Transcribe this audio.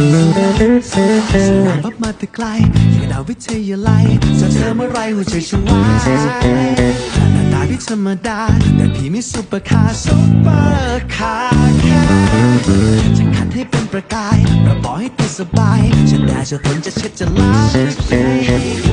สนามบับมาแต่ไกลยังดาววิทยาลัยจะเจอเมื่อไรหัวใจฉันวายหน้าตาพี่ธรรมดา แต่พี่มีซุปเปอร์คาร์ซุปเปอร์คาร์แค่จะขัดให้เป็นประกายประบอกให้ติดสบาย ฉันได้จะทนจะเช็ดจะล้าง